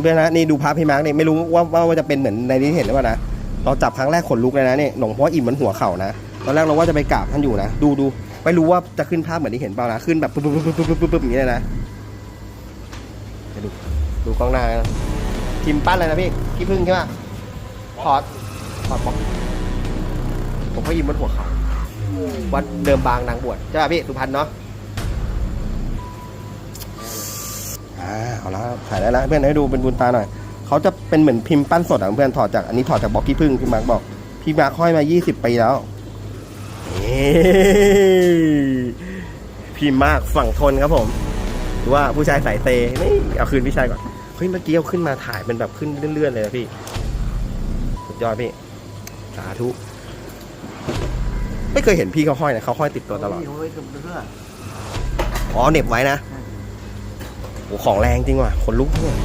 เพื่อนนะนี่ดูพระพี่มาร์กนี่ไม่รู้ว่าว่าจะเป็นเหมือนในที่เห็นหรือเปล่านะเราจับครั้งแรกขนลุกเลยนะนี่หลวงพ่ออิ่มเหมือนหัวเข่านะตอนแรกเราว่าจะไปกราบท่านอยู่นะดูดูไม่รู้ว่าจะขึ้นภาพเหมือนที่เห็นเปล่านะขึ้นแบบปุ๊บปุ๊บปุ๊บปุ๊บปุ๊บปุ๊บอย่างนี้เลยนะเดี๋ยวดูดูกล้องหน้านะพิมพ์ปั้นเลยนะพี่พี่พึ่งใช่ปะถอดถอดบล็อกหลวงพ่ออิ่มเหมือนหัวเข่าวัดเดิมบางนางบวชใช่ป่ะพี่สุพรรณเนาะ อ่าเอาละถ่ายได้แล้วเพื่อนให้ดูเป็นบุญตาหน่อยเขาจะเป็นเหมือนพิมพ์ปั้นสดอะเพื่อนถอดจากอันนี้ถอดจากบล็อกกี้พึ่งพี่มาร์กบอก พี่มาร์กห้อยมา 20ปีแล้วเฮ้พี่มาร์กฝั่งทนครับผมหรือว่าผู้ชายสายเตนี่เอาคืนพี่ชายก่อนเฮ้ยเมื่อกี้เอาขึ้นมาถ่ายเป็นแบบขึ้นเลื่อนๆเลยนะพี่สุดยอดพี่สาธุไม่เคยเห็นพี่เขาห้อยนะเขาห้อยติดตัวตลอดเขาไว้กับเพื่ออ๋อเหน็บไว้นะ โอ้ของแรงจริงว่ะคนลุกเนี่ย